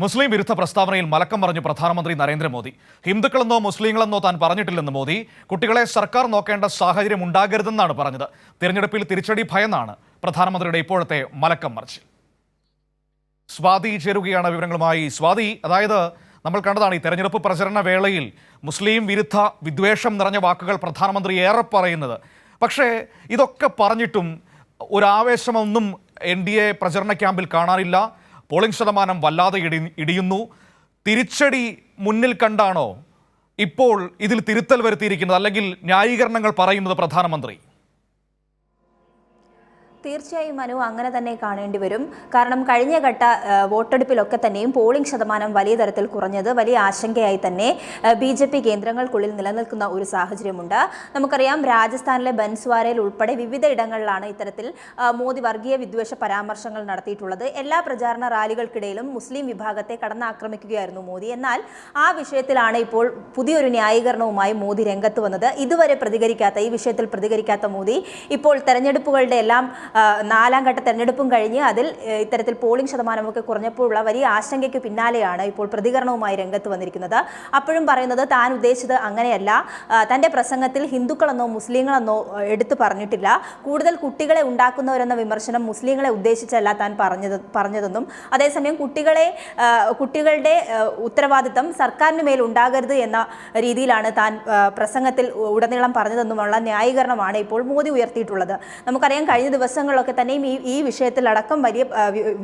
മുസ്ലിം വിരുദ്ധ പ്രസ്താവനയിൽ മലക്കം പറഞ്ഞു പ്രധാനമന്ത്രി നരേന്ദ്രമോദി. ഹിന്ദുക്കളെന്നോ മുസ്ലിങ്ങളെന്നോ താൻ പറഞ്ഞിട്ടില്ലെന്ന് മോദി. കുട്ടികളെ സർക്കാർ നോക്കേണ്ട സാഹചര്യം ഉണ്ടാകരുതെന്നാണ് പറഞ്ഞത്. തിരഞ്ഞെടുപ്പിൽ തിരിച്ചടി ഭയന്നാണ് പ്രധാനമന്ത്രിയുടെ ഇപ്പോഴത്തെ മലക്കം മറിച്ചിൽ. സ്വാതി ചേരുകയാണ് വിവരങ്ങളുമായി. സ്വാതി അതായത് നമ്മൾ കണ്ടതാണ് ഈ തെരഞ്ഞെടുപ്പ് പ്രചരണ വേളയിൽ മുസ്ലിം വിരുദ്ധ വിദ്വേഷം നിറഞ്ഞ വാക്കുകൾ പ്രധാനമന്ത്രി ഏറെ പറയുന്നത്. പക്ഷേ ഇതൊക്കെ പറഞ്ഞിട്ടും ഒരാവേശമൊന്നും എൻ ഡി എ പ്രചരണ ക്യാമ്പിൽ കാണാനില്ല പോളിംഗ് ശതമാനം വല്ലാതെ ഇടി ഇടിയുന്നു. തിരിച്ചടി മുന്നിൽ കണ്ടാണോ ഇപ്പോൾ ഇതിൽ തിരുത്തൽ വരുത്തിയിരിക്കുന്നത്? അല്ലെങ്കിൽ ന്യായീകരണങ്ങൾ പറയുന്നത് പ്രധാനമന്ത്രി? തീർച്ചയായും മനു അങ്ങനെ തന്നെ കാണേണ്ടി വരും. കാരണം കഴിഞ്ഞ ഘട്ട വോട്ടെടുപ്പിലൊക്കെ തന്നെയും പോളിംഗ് ശതമാനം വലിയ തരത്തിൽ കുറഞ്ഞത് വലിയ ആശങ്കയായി തന്നെ ബി ജെ പി കേന്ദ്രങ്ങൾക്കുള്ളിൽ നിലനിൽക്കുന്ന ഒരു സാഹചര്യമുണ്ട്. നമുക്കറിയാം രാജസ്ഥാനിലെ ബൻസ്വാരയിൽ ഉൾപ്പെടെ വിവിധ ഇടങ്ങളിലാണ് ഇത്തരത്തിൽ മോദി വർഗീയ വിദ്വേഷ പരാമർശങ്ങൾ നടത്തിയിട്ടുള്ളത്. എല്ലാ പ്രചാരണ റാലികൾക്കിടയിലും മുസ്ലിം വിഭാഗത്തെ കടന്നാക്രമിക്കുകയായിരുന്നു മോദി. എന്നാൽ ആ വിഷയത്തിലാണ് ഇപ്പോൾ പുതിയൊരു ന്യായീകരണവുമായി മോദി രംഗത്ത് വന്നത്. ഇതുവരെ പ്രതികരിക്കാത്ത ഈ വിഷയത്തിൽ പ്രതികരിക്കാത്ത മോദി ഇപ്പോൾ തെരഞ്ഞെടുപ്പുകളുടെ എല്ലാം നാലാം ഘട്ട തെരഞ്ഞെടുപ്പും കഴിഞ്ഞ് അതിൽ ഇത്തരത്തിൽ പോളിംഗ് ശതമാനമൊക്കെ കുറഞ്ഞപ്പോഴുള്ള വലിയ ആശങ്കയ്ക്ക് പിന്നാലെയാണ് ഇപ്പോൾ പ്രതികരണവുമായി രംഗത്ത് വന്നിരിക്കുന്നത്. അപ്പോഴും പറയുന്നത് താൻ ഉദ്ദേശിച്ചത് അങ്ങനെയല്ല. തന്റെ പ്രസംഗത്തിൽ ഹിന്ദുക്കളെന്നോ മുസ്ലിങ്ങളെന്നോ എടുത്തു പറഞ്ഞിട്ടില്ല. കൂടുതൽ കുട്ടികളെ ഉണ്ടാക്കുന്നവരെന്ന വിമർശനം മുസ്ലിങ്ങളെ ഉദ്ദേശിച്ചല്ല താൻ പറഞ്ഞത് പറഞ്ഞതെന്നും. അതേസമയം കുട്ടികളെ കുട്ടികളുടെ ഉത്തരവാദിത്തം സർക്കാരിന് മേൽ ഉണ്ടാകരുത് എന്ന രീതിയിലാണ് താൻ പ്രസംഗത്തിൽ ഉടനീളം പറഞ്ഞതെന്നുമുള്ള ന്യായീകരണമാണ് ഇപ്പോൾ മോദി ഉയർത്തിയിട്ടുള്ളത്. നമുക്കറിയാം കഴിഞ്ഞ ദിവസങ്ങളിലൊക്കെ തന്നെയും ഈ ഈ വിഷയത്തിൽ അടക്കം വലിയ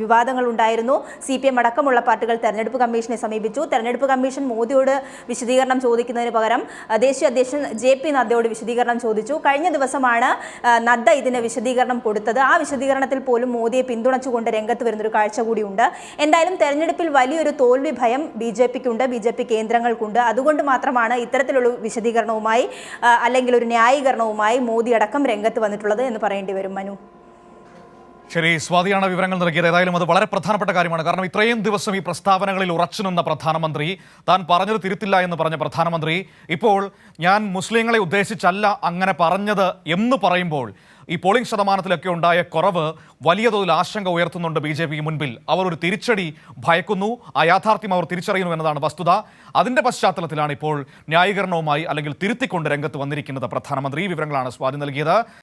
വിവാദങ്ങൾ ഉണ്ടായിരുന്നു സി പി എം അടക്കമുള്ള പാർട്ടികൾ തെരഞ്ഞെടുപ്പ് കമ്മീഷനെ സമീപിച്ചു. തെരഞ്ഞെടുപ്പ് കമ്മീഷൻ മോദിയോട് വിശദീകരണം ചോദിക്കുന്നതിന് പകരം ദേശീയ അധ്യക്ഷൻ ജെ പി നദ്ദയോട് വിശദീകരണം ചോദിച്ചു. കഴിഞ്ഞ ദിവസമാണ് നദ്ദ ഇതിന് വിശദീകരണം കൊടുത്തത്. ആ വിശദീകരണത്തിൽ പോലും മോദിയെ പിന്തുണച്ചുകൊണ്ട് രംഗത്ത് വരുന്നൊരു കാഴ്ച കൂടിയുണ്ട്. എന്തായാലും തെരഞ്ഞെടുപ്പിൽ വലിയൊരു തോൽവി ഭയം ബി ജെ പിക്കുണ്ട്. ബി ജെ പി കേന്ദ്രങ്ങൾക്കുണ്ട്. അതുകൊണ്ട് മാത്രമാണ് ഇത്തരത്തിലുള്ള വിശദീകരണവുമായി അല്ലെങ്കിൽ ഒരു ന്യായീകരണവുമായി മോദി അടക്കം രംഗത്ത് വന്നിട്ടുള്ളത് എന്ന് പറയേണ്ടി വരും. മനു? ശരി സ്വാതിയാണ് വിവരങ്ങൾ നൽകിയത്. ഏതായാലും അത് വളരെ പ്രധാനപ്പെട്ട കാര്യമാണ്. കാരണം ഇത്രയും ദിവസം ഈ പ്രസ്താവനകളിൽ ഉറച്ചു നിന്ന പ്രധാനമന്ത്രി താൻ പറഞ്ഞത് തിരുത്തില്ല എന്ന് പറഞ്ഞ പ്രധാനമന്ത്രി ഇപ്പോൾ ഞാൻ മുസ്ലിങ്ങളെ ഉദ്ദേശിച്ചല്ല അങ്ങനെ പറഞ്ഞത് എന്ന് പറയുമ്പോൾ ഈ പോളിംഗ് ശതമാനത്തിലൊക്കെ ഉണ്ടായ കുറവ് വലിയ തോതിൽ ആശങ്ക ഉയർത്തുന്നുണ്ട് ബി ജെ പിക്ക് മുൻപിൽ. അവർ ഒരു തിരിച്ചടി ഭയക്കുന്നു ആ യാഥാർത്ഥ്യം അവർ തിരിച്ചറിയുന്നു എന്നതാണ് വസ്തുത. അതിന്റെ പശ്ചാത്തലത്തിലാണ് ഇപ്പോൾ ന്യായീകരണവുമായി അല്ലെങ്കിൽ തിരുത്തിക്കൊണ്ട് രംഗത്ത് വന്നിരിക്കുന്നത് പ്രധാനമന്ത്രി. വിവരങ്ങളാണ് സ്വാതി നൽകിയത്.